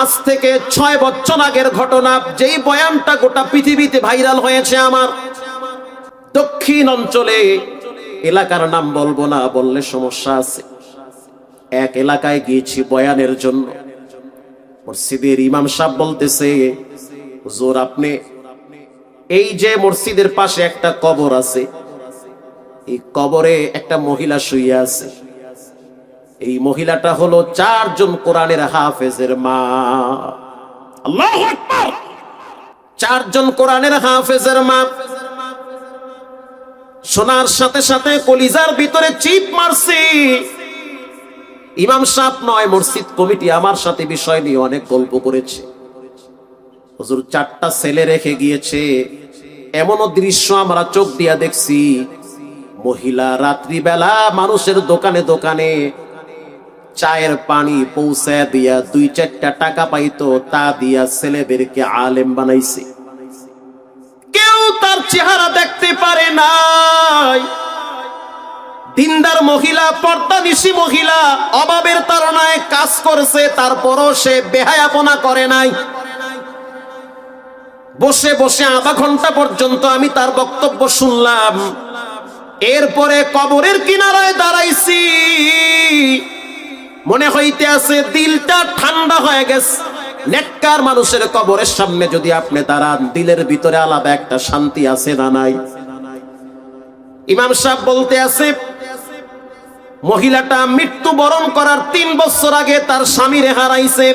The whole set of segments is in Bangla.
আজ থেকে ছয় বছর আগের ঘটনা, যেই বয়ানটা গোটা পৃথিবীতে ভাইরাল হয়েছে আমার, দক্ষিণ অঞ্চলে এলাকার নাম বলব না, বললে সমস্যা আছে। এক এলাকায় গিয়েছি বয়ানের জন্য। মসজিদের ইমাম সাহেব বলতেছে, হুজুর, আপনি এই যে মসজিদের পাশে একটা কবর আছে, এই কবরে একটা মহিলা শুয়ে আছে। এই মহিলাটা হলো চারজন কোরআনের হাফেজের মা। আল্লাহ চারজন কোরআনের হাফেজের মা। শোনার সাথে সাথে কলিজার ভিতরে চিপ মারছি। ইমাম সাহেব নয়, মসজিদ কমিটি আমার সাথে বিষয় নিয়ে অনেক গল্প করেছে। হুজুর, চারটা ছেলে রেখে গিয়েছে। এমনও দৃশ্য আমরা চোখ দিয়া দেখছি। মহিলা রাত্রিবেলা মানুষের দোকানে দোকানে চায়ের পানি পৌঁছায় দিয়া দুই চারটা টাকা পাইতো, তা দিয়া ছেলেদেরকে আলেম বানাইছে। কেউ তার চেহারা দেখতে পারে নাই। দিনদার মহিলা পর্দানিশী মহিলা, অভাবের তারণায় কাজ করেছে, তারপরও সে বেহায়াপনা করে নাই। বসে বসে আধা ঘণ্টা পর্যন্ত আমি তার বক্তব্য শুনলাম। এরপরে কবরের কিনারায় দাঁড়াইছি। মনে হইতে আছে দিলটা ঠান্ডা হয়ে গেছে। নেককার মানুষের কবরের সামনে যদি আপনি দাঁড়ান, দিলের ভিতরে আলাদা একটা শান্তি আছে না নাই? ইমাম সাহেব বলতে আছে, মহিলাটা মৃত্যু বরণ করার তিন বছর আগে তার স্বামীরে হারাইছে।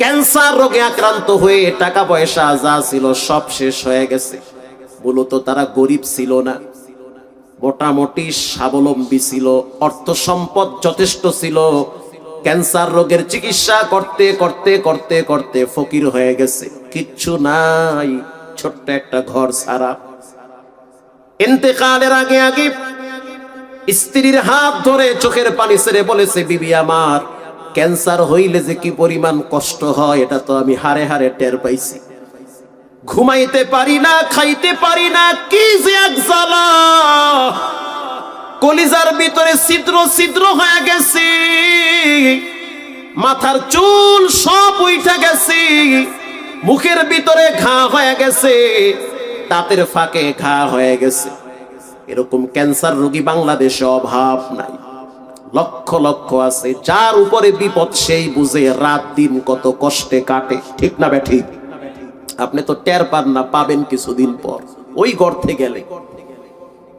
ক্যান্সার রোগে আক্রান্ত হয়ে টাকা পয়সা যা ছিল সব শেষ হয়ে গেছে। মূলত তারা গরিব ছিল না। মোটামুটি স্বাবলম্বী ছিল অর্থ সম্পদ যথেষ্ট ছিল, ক্যান্সার রোগের চিকিৎসা করতে করতে করতে করতে ফকির হয়ে গেছে। কিচ্ছু নাই, ছোট্ট একটা ঘর সারা ইন্তেকালের আগে আগে স্ত্রীর হাত ধরে চোখের পানি ছেড়ে বলেছে, বিবি আমার, ক্যান্সার হইলে যে কি পরিমাণ কষ্ট হয়, এটা তো আমি হারে হারে টের পাইছি। ঘুমাইতে পারি না, খাইতে পারি না, কি যে এক জ্বালা। কলিজার ভিতরে ছিদ্র ছিদ্র হয়ে গেছে। মাথার চুল সব উঠে গেছে। মুখের ভিতরে ঘা হয়ে গেছে। দাঁতের ফাঁকে ঘা হয়ে গেছে। এরকম ক্যান্সার রোগী বাংলাদেশে অভাব নাই। লক্ষ লক্ষ আছে। যার উপরে বিপদ সেই বুঝে রাত দিন কত কষ্টে কাটে। ঠিক না বে ঠিক? আপনি তো টের পান না, পাবেন কিছুদিন পর। ওই গর্তে গেলে।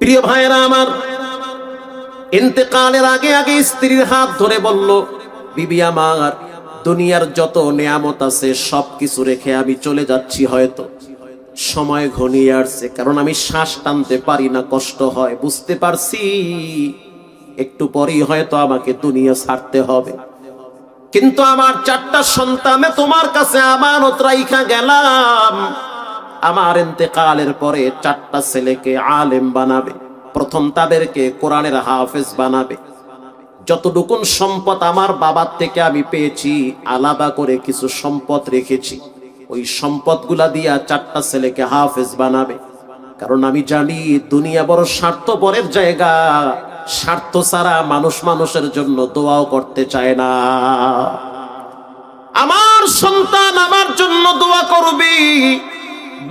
প্রিয় ভাইয়েরা আমার, ইন্তেকালের আগে আগে স্ত্রীর হাত ধরে বলল, বিবি আমার, দুনিয়ার যত নেয়ামত আছে সব কিছু রেখে আমি চলে যাচ্ছি হয়তো। সময় ঘনিয়ে আসছে, কারণ আমি শ্বাস টানতে পারি না, কষ্ট হয়, বুঝতে পারছি। একটু পরেই হয়তো আমাকে দুনিয়া ছাড়তে হবে। কিন্তু আমার চারটা সন্তানে তোমার কাছে আমানত রাইখা গেলাম। আমার ইন্তেকালের পরে চারটা ছেলেকে আলেম বানাবে, প্রথম তাদেরকে কোরআনের হাফেজ বানাবে। যতটুকুন সম্পদ আমার বাবার থেকে আমি পেয়েছি, আলাদা করে কিছু সম্পদ রেখেছি। ওই সম্পদগুলা দিয়া চারটা ছেলেকে হাফেজ বানাবে। কারণ আমি জানি দুনিয়া বড় স্বার্থপরের জায়গা। স্বার্থ ছাড়া মানুষ মানুষের জন্য দোয়াও করতে চায় না। আমার সন্তান আমার জন্য দোয়া করবি।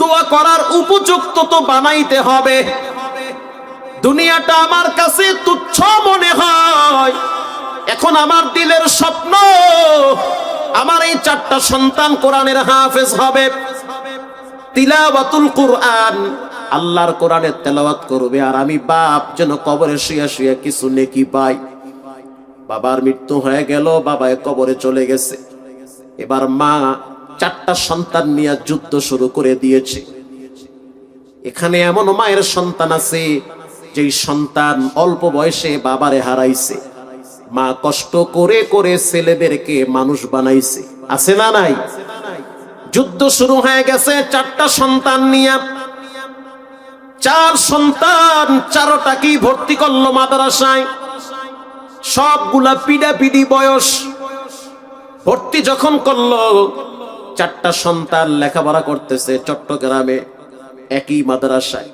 দোয়া করার উপযুক্ত তো বানাইতে হবে। দুনিয়াটা আমার কাছে তুচ্ছ মনে হয়। এখন আমার দিলের স্বপ্ন, আমার এই চারটা সন্তান কোরআনের হাফেজ হবে। তিলাওয়াতুল কোরআন। আল্লাহর কোরআনের তেলাওয়াত করবে আর আমি বাপ যেন কবরে শুয়ে শুয়ে কিছু নেকি পাই। বাবার মৃত্যু হয়ে গেল বাবা কবরে চলে গেছে। এবার মা চারটা সন্তান নিয়ে যুদ্ধ শুরু করে দিয়েছে। এখানে এমন মায়ের সন্তান আছে, যেই সন্তান অল্প বয়সে বাবারে হারাইছে। মা কষ্ট করে করে ছেলেদেরকে মানুষ বানাইছে। আছে না নাই? যুদ্ধ শুরু হয়ে গেছে, চারটা সন্তান নিয়ে চার সন্তান চারোটাকেই ভর্তি করল মাদ্রাসায়? সবগুলা পিডাপিডি বয়স। ভর্তি যখন করল, চারটা সন্তান লেখাপড়া করতেছে চট্টগ্রামে, একই মাদ্রাসায়।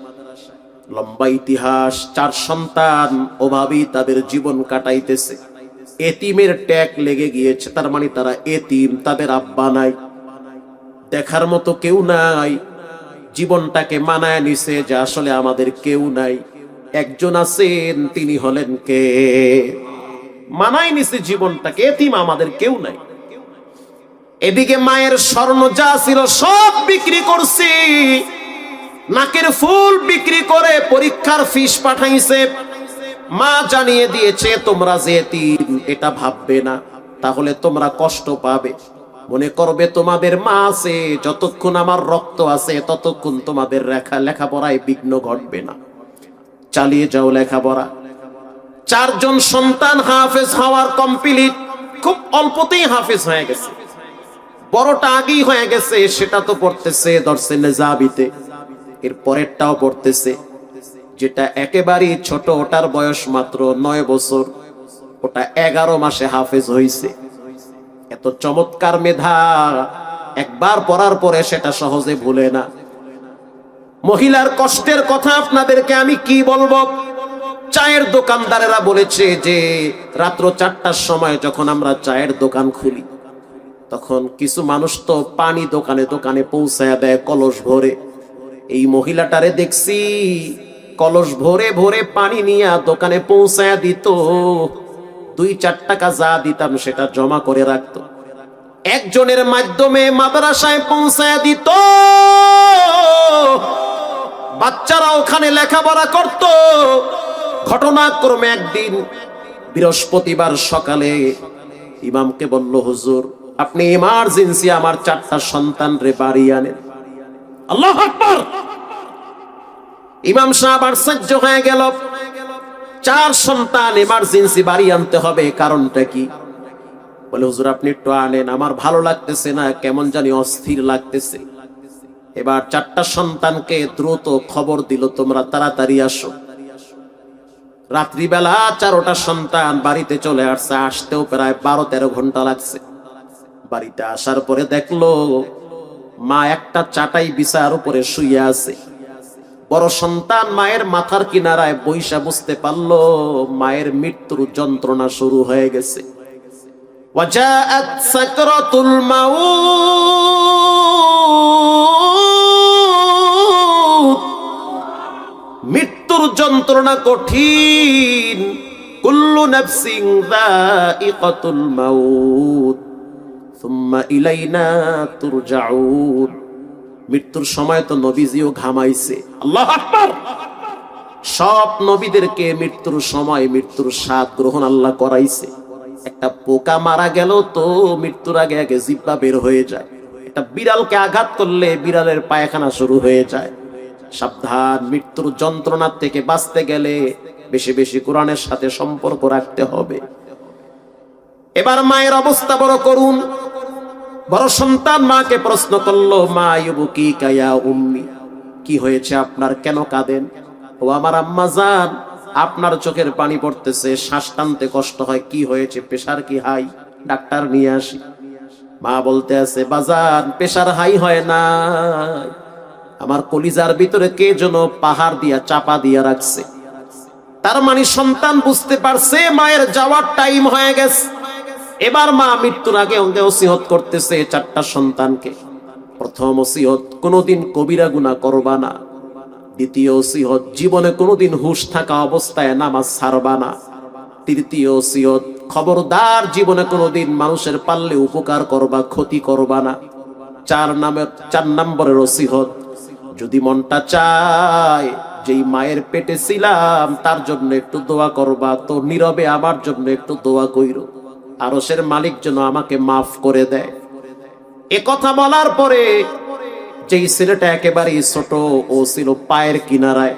লম্বা ইতিহাস, চার সন্তান ওভাবেই তাদের জীবন কাটাইতেছে। এতিমের ট্যাগ লেগে গিয়েছে, তার মানে তারা এতিম, তাদের আব্বা নাই। দেখার মতো কেউ নাই। জীবনটাকে মানায় নিছে যে আসলে আমাদের কেউ নাই। একজন আছেন, তিনি হলেন কে? মানায় নিছে জীবনটাকে, এতিম আমাদের কেউ নাই। এদিকে মায়ের স্বর্ণ যা ছিল সব বিক্রি করছি। নাকের ফুল বিক্রি করে পরীক্ষার ফিস পাঠাইছে। মা জানিয়ে দিয়েছে, তোমরা যে এটা ভাববে না। তাহলে তোমরা কষ্ট পাবে। মনে করবে তোমাদের মা আছে, যতক্ষণ আমার রক্ত আছে, ততক্ষণ তোমাদের লেখা লেখাপড়ায় বিঘ্ন ঘটবে না। চালিয়ে যাও লেখাপড়া। চারজন সন্তান হাফেজ হওয়ার কমপ্লিট খুব অল্পতেই হাফেজ হয়ে গেছে। বড়টা আগেই হয়ে গেছে, সেটা তো পড়তেছে দর্শে নেজাবিতে। এর পরেরটাও পড়তেছে, যেটা একেবারেই ছোট, ওটার বয়স মাত্র নয় বছর। ওটা এগারো মাসে হাফেজ হইছে। এত চমৎকার মেধা। একবার পড়ার পরে সেটা সহজে ভুলে না। মহিলার কষ্টের কথা আপনাদেরকে আমি কি বলব? চায়ের দোকানদারেরা বলেছে যে, রাত্র চারটার সময় যখন আমরা চায়ের দোকান খুলি, তখন কিছু মানুষ তো পানি দোকানে দোকানে পৌঁছায় দেয় কলস ভরে। এই মহিলাটারে দেখছি কলস ভরে ভরে পানি নিয়ে দোকানে পৌঁছায় দিত। দুই চার টাকা যা দিতাম, সেটা জমা করে রাখতো। একজনের মাধ্যমে মাদ্রাসায় পৌঁছায় দিত। বাচ্চারা ওখানে লেখাপড়া করত। ঘটনাক্রমে একদিন বৃহস্পতিবার সকালে ইমামকে বলল, হুজুর, আপনি ইমার্জেন্সি আমার চারটা সন্তান রে বাড়ি আনেন। আল্লাহ আকবার! ইমাম সাহেব আশ্চর্য হয়ে গেল। চার সন্তান ইমার্জেন্সি বাড়ি আনতে হবে, কারণটা কি? বলে, হুজুর, আপনি একটু আনেন, আমার ভালো লাগতেছে না, কেমন জানি অস্থির লাগতেছে। এবার চারটা সন্তানকে দ্রুত খবর দিল, তোমরা তাড়াতাড়ি আসো। রাত্রিবেলা চারোটা সন্তান বাড়িতে চলে আসছে, আসতেও প্রায় বারো তেরো ঘণ্টা লাগছে। বাড়িতে আসার পরে দেখল, মা একটা চাটাই বিছার উপরে শুয়ে আছে। বড় সন্তান মায়ের মাথার কিনারায় বৈশা বুঝতে পারলো মায়ের মৃত্যুর যন্ত্রণা শুরু হয়ে গেছে وجاءت سكرة الموت মৃত্যুর যন্ত্রণা কঠিন কুল্লু নাফসিং যায়িকাতুল মাউত সুম্মা ইলাইনা তুরজাউন মৃত্যুর সময় তো নবীজিও ঘামাইছে। আল্লাহ আকবার! সব নবীদেরকে মৃত্যুর সময়, মৃত্যুর স্বাদ গ্রহণ আল্লাহ করাইছে। একটা পোকা মারা গেল তো মৃত্যুর আগে আগে জিব্বা বের হয়ে যায়। একটা বিড়ালকে আঘাত করলে বিড়ালের পায়খানা শুরু হয়ে যায়। সাবধান, মৃত্যুর যন্ত্রণার থেকে বাঁচতে গেলে বেশি বেশি কোরআনের সাথে সম্পর্ক রাখতে হবে। এবার মায়ের অবস্থা বড় করুন। বড় সন্তান মাকে প্রশ্ন করল, মা ইউবুকি কায়া উম্মি? কি হয়েছে? আপনার কেন কাঁদেন? ও আমার আম্মা জান, আপনার চোখের পানি পড়তেছে, শ্বাস টানতে কষ্ট হয়, কি হয়েছে? প্রেশার কি হাই? ডাক্তার নিয়ে আসি। মা বলতে আছে, বাজান প্রেশার হাই হয় না। আমার কলিজার ভিতরে কে যেন পাহাড় দিয়া, চাপা দিয়া রাখছে। তার মানে সন্তান বুঝতে পারছে, মায়ের যাওয়ার টাইম হয়ে গেছে। এবার মা মৃত্যুর আগে অঙ্গে ওসিহত করতেছে চারটা সন্তানকে। প্রথম ওসিহত, কোনোদিন কবিরা গুণা করবা না। দ্বিতীয় ওসিহত, জীবনে কোনোদিন হুশ থাকা অবস্থায় নামাজ ছাড়বা না। তৃতীয় ওসিহত, খবরদার জীবনে কোনোদিন মানুষের পারলে উপকার করবা, ক্ষতি করবা না। চার নামের চার নম্বরের ওসিহত, যদি মনটা চায় যেই মায়ের পেটে ছিলাম, তার জন্য একটু দোয়া করবা, তো নীরবে আমার জন্য একটু দোয়া কইরো। আরসের মালিক যেন আমাকে মাফ করে দেয়। এ কথা বলার পরে যেই ছেলেটা একেবারেই ছোট ও ছিল পায়ের কিনারায়,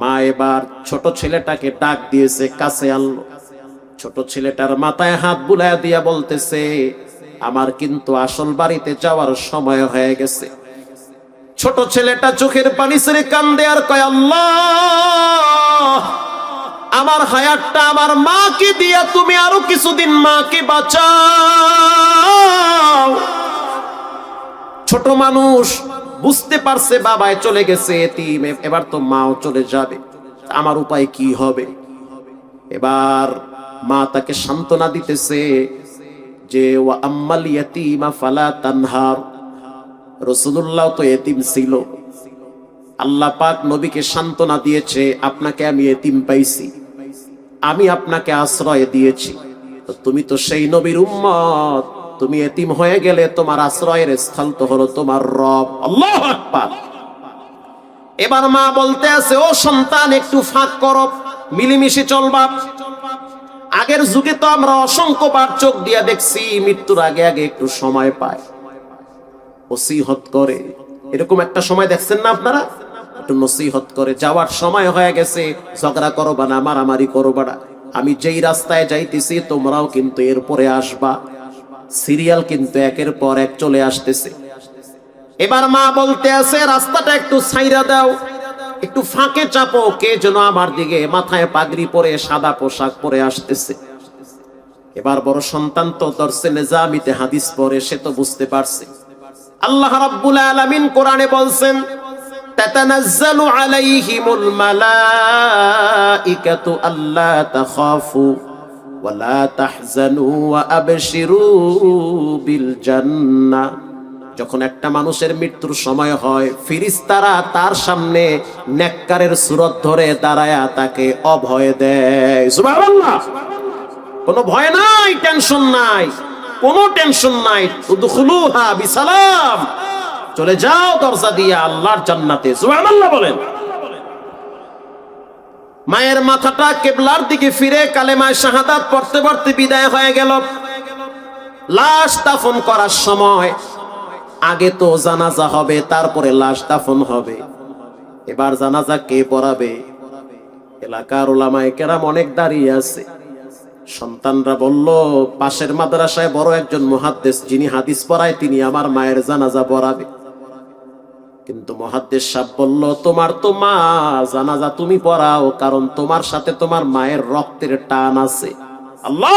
মা এবার ছোট ছেলেটাকে ডাক দিয়েছে, কাছে আনলো ছোট ছেলেটার মাথায় হাত বুলায় দিয়া বলতেছে, আমার কিন্তু আসল বাড়িতে যাওয়ার সময় হয়ে গেছে। ছোট ছেলেটা চোখের পানি ছেড়ে কান্দে আর কয়, আল্লাহ! আমার হায়াতটা আমার মাকে দিয়া তুমি আরও কিছুদিন মাকে বাঁচাও। ছোট মানুষ বুঝতে পারছে বাবায় চলে গেছে এতিম, এবার তো মাও চলে যাবে। আমার উপায় কি হবে? এবার মা তাকে সান্ত্বনা দিতেছে যে ও আম্মাল ইয়াতিমা ফালা তানহার। রসুল্লাহ তো এতিম ছিল। আল্লাহ পাক নবীকে সান্ত্বনা দিয়েছে, আপনাকে আমি এতিম পাইছি। আমি আপনাকে আশ্রয় দিয়েছি। তুমি তো সেই নবীর উম্মত। তুমি এতিম হয়ে গেলে তোমার আশ্রয়ের স্থল তো হলো তোমার রব। আল্লাহ আকবার। এবার মা বলতে আছে, ও সন্তান, একটু ফাঁক করো। মিলিমিশে চলবা আগের যুগে তো আমরা অসংখ্য বার চোখ দিয়া দেখছি, মৃত্যুর আগে আগে একটু সময় পায়। ওসিহত করে। এরকম একটা সময় দেখছেন না আপনারা? একটু নসিহত করে, যাওয়ার সময় হয়ে গেছে, ঝগড়া করো বা না, মারামারি করো বাড়া আমি যেই রাস্তায় যাইতেছি, তোমরাও কিন্তু এরপরে আসবা। সিরিয়াল কিন্তু একের পর এক চলে আসতেছে। এবার মা বলতে আছে, রাস্তাটা একটু ছাইরা দাও, একটু ফাঁকে চাপো, কে যেন আমার দিকে মাথায় পাগড়ি পরে, সাদা পোশাক পরে আসতেছে। এবার বড় সন্তান তো দর্শে নেজামিতে হাদিস পরে সে তো বুঝতে পারছে। আল্লাহ রাব্বুল আলামিন কোরআনে বলছেন যখন একটা মানুষের মৃত্যুর সময় হয়, ফিরিস্তারা তার সামনে নেককারের সুরত ধরে দাঁড়ায়া তাকে অভয় দেয়। কোনো ভয় নাই, টেনশন নাই, কোনো টেনশন নাই। উদখুলুহা বিসালাম। চলে যাও দরজা দিয়ে আল্লাহর জান্নাতে। সুবহানাল্লাহ বলেন। মায়ের মাথাটা কেবলার দিকে ফিরে কালেমায় শাহাদাত পড়তে পড়তে বিদায় হয়ে গেল। লাশ দাফন করার সময় আগে তো জানাজা হবে, তারপরে লাশ দাফন হবে। এবার জানাজা কে পড়াবে? এলাকার ওলামায় কেরাম অনেক দাঁড়িয়ে আছে। সন্তানরা বলল, পাশের মাদ্রাসায় বড় একজন মহাদ্দেশ যিনি হাদিস পড়ায়, তিনি আমার মায়ের জানাজা পড়াবে। কিন্তু মহাদ্দেশ সাহেব বলল, তোমার তো মা, জানাজা তুমি পড়াও, কারণ তোমার সাথে তোমার মায়ের রক্তের টান আছে। আল্লাহ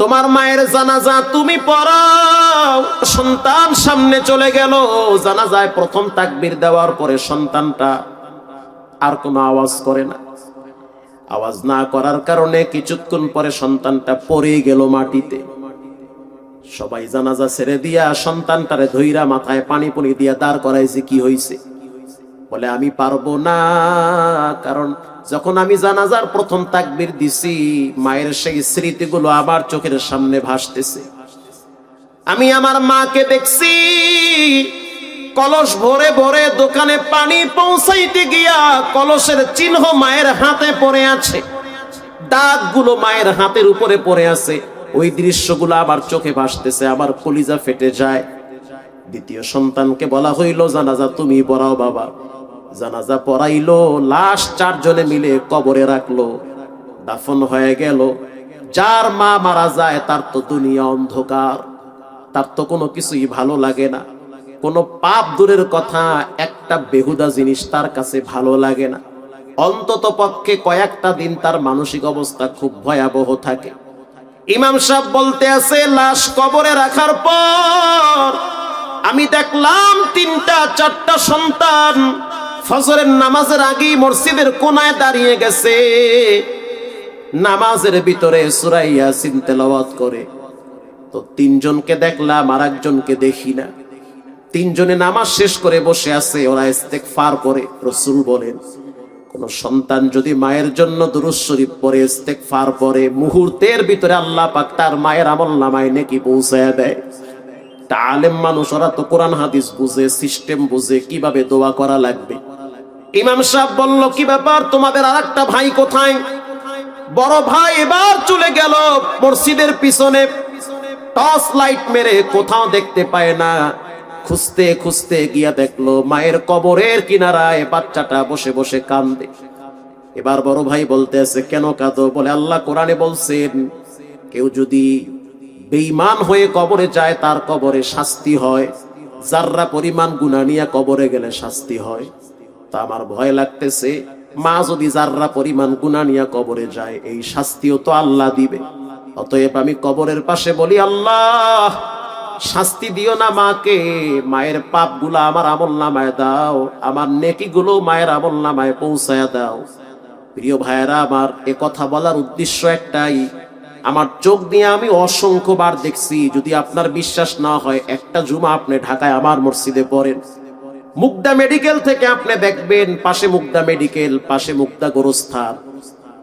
তোমার মায়ের জানাজা তুমি পড়াও। সন্তান সামনে চলে গেল, জানাজায় প্রথম তাকবির দেওয়ার পরে সন্তানটা আর কোনো আওয়াজ করে না। আওয়াজ না করার কারণে কিছুক্ষণ পরে সন্তানটা পড়ে গেল মাটিতে। সবাই জানাজা ছেড়ে দিয়া সন্তানটারে ধইরা মাথায় পানি পুনি দিয়া দাঁড় করাইছে, কি হইছে? বলে, আমি পারব না, কারণ যখন আমি জানাজার প্রথম তাকবির দিছি, মায়ের সেই স্মৃতিগুলো আবার চোখের সামনে ভাসতেছে। আমি আমার মাকে দেখছি, কলস ভরে ভরে দোকানে পানি পৌঁছাইতে গিয়া কলসের চিহ্ন মায়ের হাতে পড়ে আছে, দাগগুলো মায়ের হাতের উপরে পড়ে আছে। ওই দৃশ্যগুলো আবার চোখে ভাসতেছে আবার কলিজা ফেটে যায়। দ্বিতীয় সন্তানকে বলা হইল, জানাজা তুমি পড়াও বাবা। জানাজা পড়াইলো, লাশ চারজনে মিলে কবরে রাখল, দাফন হয়ে গেল। যার মা মারা যায়, তার তো দুনিয়া অন্ধকার। তার তো কোনো কিছুই ভালো লাগে না। কোনো পাপ দূরের কথা, একটা বেহুদা জিনিস তার কাছে ভালো লাগে না। অন্তত পক্ষে কয়েকটা দিন তার মানসিক অবস্থা খুব ভয়াবহ থাকে। ইমাম সাহেব বলতে আছে, লাশ কবরে রাখার পর আমি দেখলাম তিনটা, চারটা সন্তান ফজরের নামাজের আগেই মসজিদের কোনায় দাঁড়িয়ে গেছে। নামাজের ভিতরে সুরাইয়া তেলাওয়াত করে। তো তিনজনকে দেখলাম আর একজনকে দেখি না। তিনজনে নামাজ শেষ করে বসে আছে, ওরা ইস্তেক ফার করে, রসুল বলেন। কোন সন্তান যদি মায়ের জন্য দুরুজ শরীফ পরে ইস্তেক ফার পরে মুহূর্তের ভিতরে আল্লাহ পাক তার মায়ের আমল নামায় নাকি পৌঁছায় দেয়। তা আলেম মানুষ, ওরা তো কোরআন, হাদিস বুঝে, সিস্টেম বুঝে, কীভাবে দোয়া করা লাগবে? ইমাম সাহেব বলল, কি ব্যাপার? তোমাদের আর একটা ভাই কোথায়? বড় ভাই এবার চলে গেল মসজিদের পিছনে। টর্চ লাইট মেরে কোথাও দেখতে পায় না। খুঁজতে খুঁজতে গিয়া দেখল, মায়ের কবরের কিনারায় বাচ্চাটা বসে বসে কান্দে এবার বড় ভাই বলতে আছে কেন কাঁদো? বলে, আল্লাহ কোরআনে বলছেন, কেউ যদি বেঈমান হয়ে কবরে যায়, তার কবরে শাস্তি হয়। যাররা পরিমাণ গুণা নিয়ে কবরে গেলে শাস্তি হয়। তা আমার ভয় লাগতেছে, মা যদি যাররা পরিমাণ গুণা নিয়ে কবরে যায়, এই শাস্তিও তো আল্লাহ দিবে। অতএব আমি কবরের পাশে বলি, আল্লাহ শাস্তি দিও না মাকে। মায়ের পাপ আমার আমল নামায় দাও। আমার নেকি গুলো মায়ের আমল নামায় পৌঁছায় দাও। প্রিয় ভাইয়েরা, আমার এ কথা বলার উদ্দেশ্য একটাই। আমার চোখ দিয়ে আমি অসংখ্যবার দেখছি, যদি আপনার বিশ্বাস না হয়, একটা জুমা আপনি ঢাকায় আমার মসজিদে পড়েন। মুগদা মেডিকেল থেকে আপনি দেখবেন, পাশে মুগদা মেডিকেল, পাশে মুগদা গোরস্থান।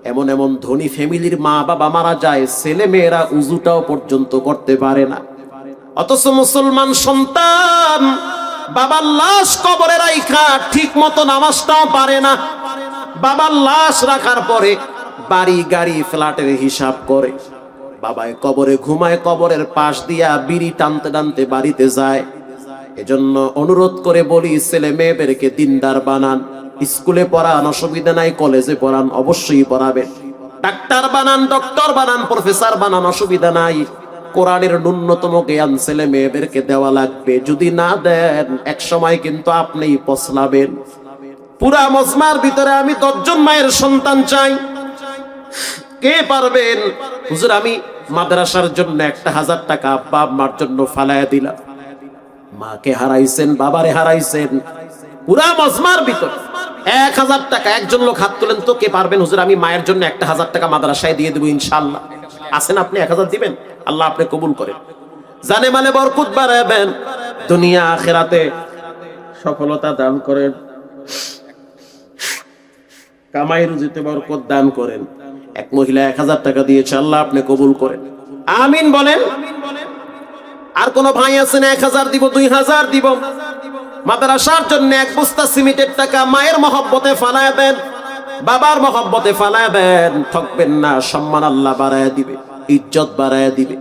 এমন এমন ধনী ফ্যামিলির মা বাবা মারা যায় ছেলে মেয়েরা উজুটাও পর্যন্ত করতে পারে না। অথচ মুসলমান সন্তান, বাবার লাশ কবরে রাইখা ঠিক মতো নামাজটাও পারে না। বাবার লাশ রাখার পরে বাড়ি, গাড়ি, ফ্ল্যাটের হিসাব করে। বাবায় কবরে ঘুমায়, কবরের পাশ দিয়া বিড়ি টানতে টানতে বাড়িতে যায়। এজন্য অনুরোধ করে বলি, ছেলে মেয়েদেরকে দিনদার বানান, স্কুলে পড়ান, অসুবিধা নাই, কলেজে পড়ান, অবশ্যই পড়াবেন। ডাক্তার বানান, ডক্টর বানান, প্রফেসর বানান, অসুবিধা নাই। কোরআনের ন্যূনতম জ্ঞান ছেলে মেয়েদেরকে দেওয়া লাগবে। যদি না দেন, এক সময় কিন্তু আপনি পছলাবেন। পুরা মজমার ভিতরে আমি দশজন মায়ের সন্তান চাই। কে পারবেন? হুজুর, আমি মাদ্রাসার জন্য একটা হাজার টাকা আব্বা আম্মার জন্য ফালায়া দিলাম। মাকে হারাইছেন, বাবারে হারাইছেন। পুরা মজমার ভিতর এক হাজার টাকা, একজন লোক হাত তোলেন তো কে পারবেন? হুজুর, আমি মায়ের জন্য একটা হাজার টাকা মাদ্রাসায় দিয়ে দেবো ইনশাল্লাহ আসেন আপনি এক হাজার দিবেন? আল্লাহ আপনি কবুল করেন। জানে মানে বরকুত বাড়াবেন। দুনিয়া, আখেরাতে সফলতা দান করেন। কামাই রুজিতে বরকত দান করেন। এক মহিলা এক হাজার টাকা দিয়েছে, আল্লাহ আপনি কবুল করেন। আমিন বলেন। আর কোন ভাই আছেন এক হাজার দিব, দুই হাজার দিব। মাদ্রাসার জন্য এক বস্তা সিমেন্টের টাকা মায়ের মহব্বতে ফালায় দেন, বাবার মহব্বতে ফালায় দেন, ঠকবেন না, সম্মান আল্লাহ বাড়ায় দিবে। ইজ্জত বাড়ায় দিবে।